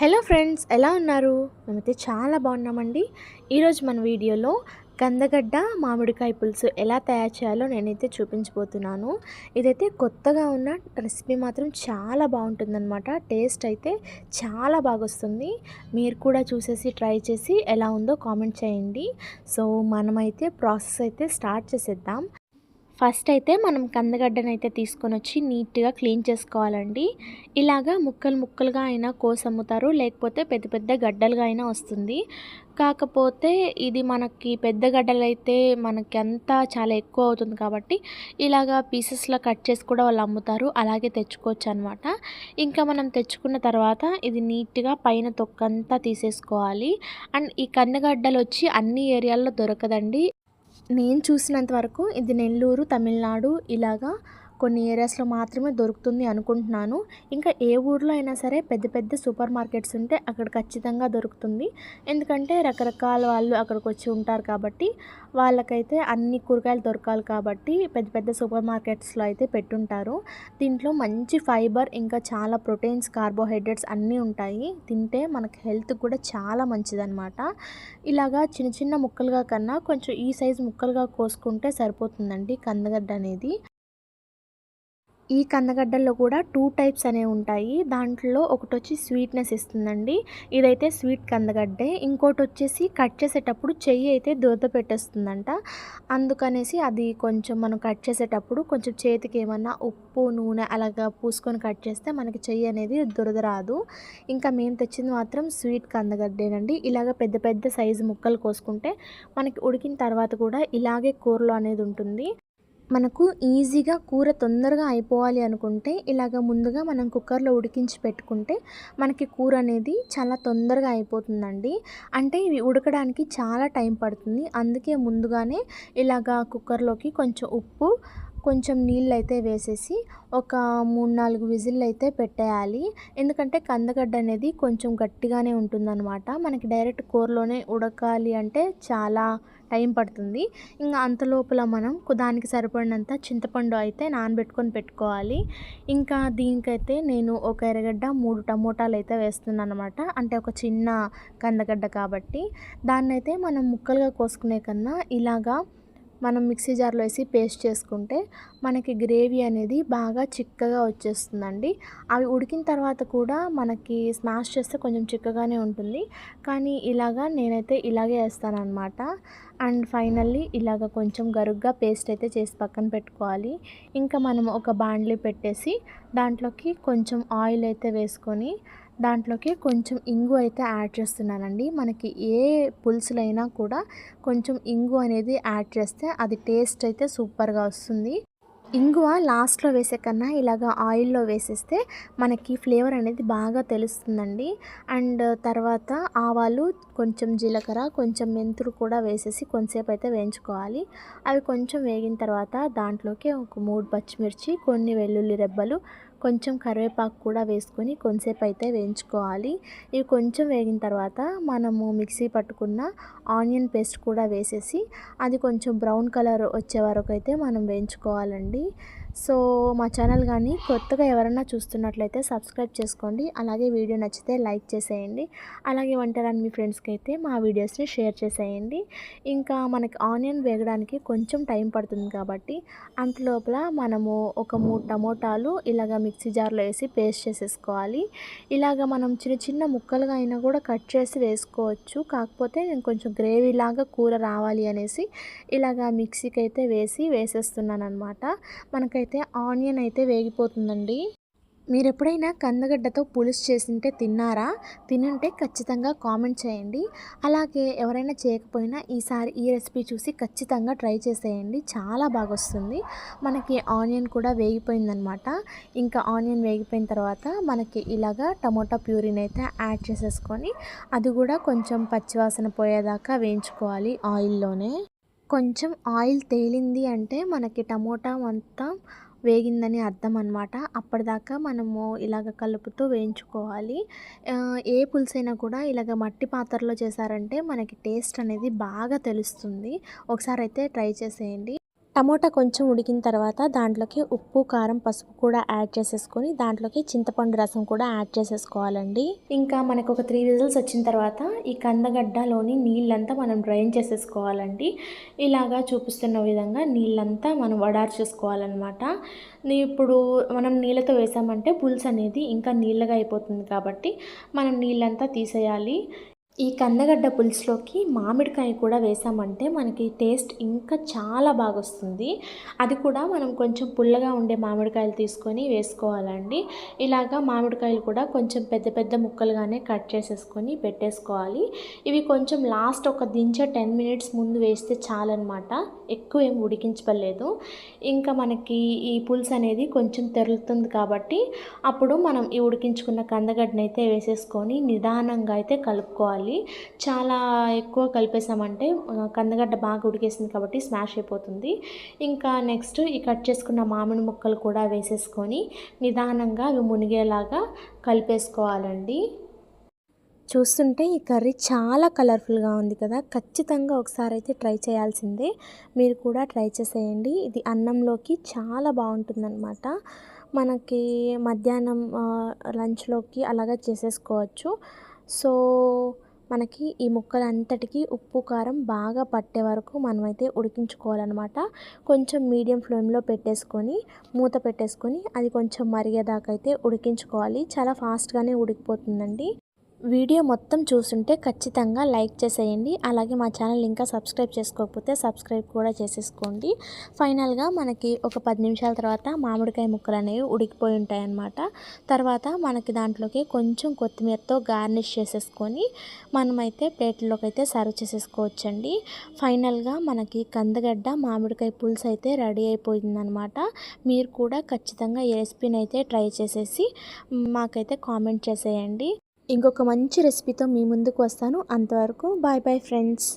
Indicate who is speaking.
Speaker 1: Hello friends ఎలా ఉన్నారు? మేమైతే చాలా బాగున్నామండి. ఈరోజు మన వీడియోలో కందగడ్డ మామిడికాయ పులుసు ఎలా తయారు చేయాలో నేనైతే చూపించబోతున్నాను. ఇదైతే కొత్తగా ఉన్న రెసిపీ మాత్రం చాలా బాగుంటుందన్నమాట. టేస్ట్ అయితే చాలా బాగా వస్తుంది మీరు కూడా చూసేసి ట్రై చేసి ఎలా ఉందో కామెంట్ చేయండి. సో మనమైతే ప్రాసెస్ అయితే స్టార్ట్ చేసేద్దాం. ఫస్ట్ అయితే మనం కందగడ్డను అయితే తీసుకొని వచ్చి నీట్గా క్లీన్ చేసుకోవాలండి. ఇలాగా ముక్కలు ముక్కలుగా అయినా కోసమ్ముతారు లేకపోతే పెద్ద పెద్ద గడ్డలుగా అయినా వస్తుంది. కాకపోతే ఇది మనకి పెద్ద గడ్డలు అయితే మనకి అంతా చాలా ఎక్కువ అవుతుంది కాబట్టి ఇలాగా పీసెస్లో కట్ చేసి కూడా వాళ్ళు అమ్ముతారు అలాగే తెచ్చుకోవచ్చు అనమాట ఇంకా మనం తెచ్చుకున్న తర్వాత ఇది నీట్గా పైన తొక్కంతా తీసేసుకోవాలి. అండ్ ఈ కందగడ్డలు వచ్చి అన్ని ఏరియాల్లో దొరకదండి. నేను చూసినంత వరకు ఇది నెల్లూరు తమిళనాడు ఇలాగా కొన్ని ఏరియాస్లో మాత్రమే దొరుకుతుంది అనుకుంటున్నాను. ఇంకా ఏ ఊర్లో అయినా సరే పెద్ద పెద్ద సూపర్ మార్కెట్స్ ఉంటే అక్కడ ఖచ్చితంగా దొరుకుతుంది. ఎందుకంటే రకరకాల వాళ్ళు అక్కడికి వచ్చి ఉంటారు కాబట్టి వాళ్ళకైతే అన్ని కూరగాయలు దొరకాలి కాబట్టి పెద్ద పెద్ద సూపర్ మార్కెట్స్లో అయితే పెట్టుంటారు. దీంట్లో మంచి ఫైబర్ ఇంకా చాలా ప్రోటీన్స్ కార్బోహైడ్రేట్స్ అన్నీ ఉంటాయి. తింటే మనకి హెల్త్ కూడా చాలా మంచిదన్నమాట. ఇలాగా చిన్న చిన్న ముక్కలుగా కన్నా కొంచెం ఈ సైజు ముక్కలుగా కోసుకుంటే సరిపోతుందండి కందగడ్డ అనేది. ఈ కందగడ్డల్లో కూడా టూ టైప్స్ అనేవి ఉంటాయి. దాంట్లో ఒకటి వచ్చి స్వీట్నెస్ ఇస్తుందండి. ఇదైతే స్వీట్ కందగడ్డే. ఇంకోటి వచ్చేసి కట్ చేసేటప్పుడు చెయ్యి అయితే దురద పెట్టేస్తుందంట. అందుకనేసి అది కొంచెం మనం కట్ చేసేటప్పుడు కొంచెం చేతికి ఏమన్నా ఉప్పు నూనె అలాగా పూసుకొని కట్ చేస్తే మనకి చెయ్యి అనేది దురద రాదు. ఇంకా మేము తెచ్చింది మాత్రం స్వీట్ కందగడ్డేనండి. ఇలాగ పెద్ద పెద్ద సైజు ముక్కలు కోసుకుంటే మనకి ఉడికిన తర్వాత కూడా ఇలాగే కూరలో అనేది ఉంటుంది. మనకు ఈజీగా కూర తొందరగా అయిపోవాలి అనుకుంటే ఇలాగ ముందుగా మనం కుక్కర్లో ఉడికించి పెట్టుకుంటే మనకి కూర అనేది చాలా తొందరగా అయిపోతుందండి. అంటే ఇవి ఉడకడానికి చాలా టైం పడుతుంది. అందుకే ముందుగానే ఇలాగ కుక్కర్లోకి కొంచెం ఉప్పు కొంచెం నీళ్ళు అయితే వేసేసి ఒక మూడు నాలుగు విజిల్ అయితే పెట్టేయాలి. ఎందుకంటే కందగడ్డ అనేది కొంచెం గట్టిగానే ఉంటుందన్నమాట. మనకి డైరెక్ట్ కూరలోనే ఉడకాలి అంటే చాలా టైం పడుతుంది. ఇంకా అంత లోపల మనం దానికి సరిపడినంత చింతపండు అయితే నానబెట్టుకొని పెట్టుకోవాలి. ఇంకా దీనికైతే నేను ఒక ఎర్రగడ్డ మూడు టమోటాలు అయితే వేస్తున్నాను అనమాట అంటే ఒక చిన్న కందగడ్డ కాబట్టి. దాన్నైతే మనం ముక్కలుగా కోసుకునే కన్నా ఇలాగా మనం మిక్సీ జార్లో వేసి పేస్ట్ చేసుకుంటే మనకి గ్రేవీ అనేది బాగా చిక్కగా వచ్చేస్తుందండి. అవి ఉడికిన తర్వాత కూడా మనకి స్మాష్ చేస్తే కొంచెం చిక్కగానే ఉంటుంది. కానీ ఇలాగా నేనైతే ఇలాగే వేస్తాను అండ్ ఫైనల్లీ ఇలాగ కొంచెం గరుగ్గా పేస్ట్ అయితే చేసి పక్కన పెట్టుకోవాలి. ఇంకా మనం ఒక బాండ్లీ పెట్టేసి దాంట్లోకి కొంచెం ఆయిల్ అయితే వేసుకొని దాంట్లోకి కొంచెం ఇంగు అయితే యాడ్ చేస్తున్నానండి. మనకి ఏ పులుసులైనా కూడా కొంచెం ఇంగు అనేది యాడ్ చేస్తే అది టేస్ట్ అయితే సూపర్గా వస్తుంది. ఇంగువ లాస్ట్లో వేసే కన్నా ఇలాగ ఆయిల్లో వేసేస్తే మనకి ఫ్లేవర్ అనేది బాగా తెలుస్తుందండి. అండ్ తర్వాత ఆవాలు కొంచెం జీలకర్ర కొంచెం మెంతులు కూడా వేసేసి కొంతసేపు అయితే వేయించుకోవాలి. అవి కొంచెం వేగిన తర్వాత దాంట్లోకి ఒక మూడు పచ్చిమిర్చి కొన్ని వెల్లుల్లి రెబ్బలు కొంచెం కరివేపాకు కూడా వేసుకొని కొంచెంసేపు అయితే వేయించుకోవాలి. ఇవి కొంచెం వేగిన తర్వాత మనము మిక్సీ పట్టుకున్న ఆనియన్ పేస్ట్ కూడా వేసేసి అది కొంచెం బ్రౌన్ కలర్ వచ్చే వరకు అయితే మనం వేయించుకోవాలండి. సో మా ఛానల్ కానీ కొత్తగా ఎవరైనా చూస్తున్నట్లయితే సబ్స్క్రైబ్ చేసుకోండి. అలాగే వీడియో నచ్చితే లైక్ చేసేయండి. అలాగే వంటరాని మీ ఫ్రెండ్స్కి అయితే మా వీడియోస్ని షేర్ చేసేయండి. ఇంకా మనకి ఆనియన్ వేగడానికి కొంచెం టైం పడుతుంది కాబట్టి అంతలోపల మనము ఒక మూడు టమోటాలు ఇలాగ మిక్సీ జార్లో వేసి పేస్ట్ చేసేసుకోవాలి. ఇలాగ మనం చిన్న చిన్న ముక్కలుగా అయినా కూడా కట్ చేసి వేసుకోవచ్చు. కాకపోతే నేను కొంచెం గ్రేవీ లాగా కూర రావాలి అనేసి ఇలాగ మిక్సీకి అయితే వేసి వేసేస్తున్నాను అనమాట మనకైతే అయితే ఆనియన్ అయితే వేగిపోతుందండి. మీరు ఎప్పుడైనా కందగడ్డతో పులుసు చేసింటే తిన్నారా? తినుంటే ఖచ్చితంగా కామెంట్ చేయండి. అలాగే ఎవరైనా చేయకపోయినా ఈసారి ఈ రెసిపీ చూసి ఖచ్చితంగా ట్రై చేసేయండి. చాలా బాగా వస్తుంది మనకి ఆనియన్ కూడా వేగిపోయిందనమాట. ఇంకా ఆనియన్ వేగిపోయిన తర్వాత మనకి ఇలాగా టమోటా ప్యూరిన్ అయితే యాడ్ చేసేసుకొని అది కూడా కొంచెం పచ్చివాసన పోయేదాకా వేయించుకోవాలి ఆయిల్లోనే. కొంచెం ఆయిల్ తేలింది అంటే మనకి టమోటా మొత్తం వేగిందని అర్థం అనమాట అప్పటిదాకా మనము ఇలాగ కలుపుతూ వేయించుకోవాలి. ఏ పులుసైనా కూడా ఇలాగ మట్టి పాత్రలో చేశారంటే మనకి టేస్ట్ అనేది బాగా తెలుస్తుంది. ఒకసారి అయితే ట్రై చేసేయండి. టమోటా కొంచెం ఉడికిన తర్వాత దాంట్లోకి ఉప్పు కారం పసుపు కూడా యాడ్ చేసేసుకొని దాంట్లోకి చింతపండు రసం కూడా యాడ్ చేసేసుకోవాలండి. ఇంకా మనకు ఒక త్రీ విజిల్స్ వచ్చిన తర్వాత ఈ కందగడ్డలోని నీళ్ళంతా మనం డ్రైన్ చేసేసుకోవాలండి. ఇలాగా చూపిస్తున్న విధంగా నీళ్ళంతా మనం వడార్చేసుకోవాలన్నమాట ఇప్పుడు మనం నీళ్ళతో వేసామంటే పులుసు అనేది ఇంకా నీళ్ళగా అయిపోతుంది కాబట్టి మనం నీళ్ళంతా తీసేయాలి. ఈ కందగడ్డ పులుసులోకి మామిడికాయ కూడా వేసామంటే మనకి టేస్ట్ ఇంకా చాలా బాగా వస్తుంది అది కూడా మనం కొంచెం పుల్లగా ఉండే మామిడికాయలు తీసుకొని వేసుకోవాలండి. ఇలాగా మామిడికాయలు కూడా కొంచెం పెద్ద పెద్ద ముక్కలుగానే కట్ చేసేసుకొని పెట్టేసుకోవాలి. ఇవి కొంచెం లాస్ట్ ఒక దించే టెన్ మినిట్స్ ముందు వేస్తే చాలన్నమాట. ఎక్కువ ఏం ఉడికించలేదు ఇంకా మనకి ఈ పులుసు అనేది కొంచెం తెరులుతుంది కాబట్టి అప్పుడు మనం ఈ ఉడికించుకున్న కందగడ్డనైతే అయితే వేసేసుకొని నిదానంగా అయితే కలుపుకోవాలి. చాలా ఎక్కువ కలిపేసామంటే కందగడ్డ బాగా ఉడికేసింది కాబట్టి స్మాష్ అయిపోతుంది. ఇంకా నెక్స్ట్ ఈ కట్ చేసుకున్న మామిడి ముక్కలు కూడా వేసేసుకొని నిదానంగా అవి మునిగేలాగా కలిపేసుకోవాలండి. చూస్తుంటే ఈ కర్రీ చాలా కలర్ఫుల్గా ఉంది కదా ఖచ్చితంగా ఒకసారి అయితే ట్రై చేయాల్సిందే. మీరు కూడా ట్రై చేసేయండి. ఇది అన్నంలోకి చాలా బాగుంటుందన్నమాట. మనకి మధ్యాహ్నం లంచ్లోకి అలాగా చేసేసుకోవచ్చు. సో మనకి ఈ ముక్కలంతటికి ఉప్పు కారం బాగా పట్టే వరకు మనమైతే ఉడికించుకోవాలన్నమాట. కొంచెం మీడియం ఫ్లేమ్లో పెట్టేసుకొని మూత పెట్టేసుకొని అది కొంచెం మరిగేదాకా అయితే ఉడికించుకోవాలి. చాలా ఫాస్ట్గానే ఉడికిపోతుందండి. వీడియో మొత్తం చూస్తుంటే ఖచ్చితంగా లైక్ చేసేయండి. అలాగే మా ఛానల్ ఇంకా సబ్స్క్రైబ్ చేసుకోకపోతే సబ్స్క్రైబ్ కూడా చేసేసుకోండి. ఫైనల్గా మనకి ఒక పది నిమిషాల తర్వాత మామిడికాయ ముక్కలు అనేవి ఉడికిపోయి ఉంటాయి అన్నమాట తర్వాత మనకి దాంట్లోకి కొంచెం కొత్తిమీరతో గార్నిష్ చేసేసుకొని మనమైతే ప్లేట్లోకి అయితే సర్వ్ చేసేసుకోవచ్చండి. ఫైనల్గా మనకి కందగడ్డ మామిడికాయ పులుసు అయితే రెడీ అయిపోయిందనమాట మీరు కూడా ఖచ్చితంగా ఈ రెసిపీని అయితే ట్రై చేసేసి మాకైతే కామెంట్ చేసేయండి. ఇంకొక మంచి రెసిపీతో మీ ముందుకు వస్తాను. అంతవరకు బాయ్ బాయ్ ఫ్రెండ్స్.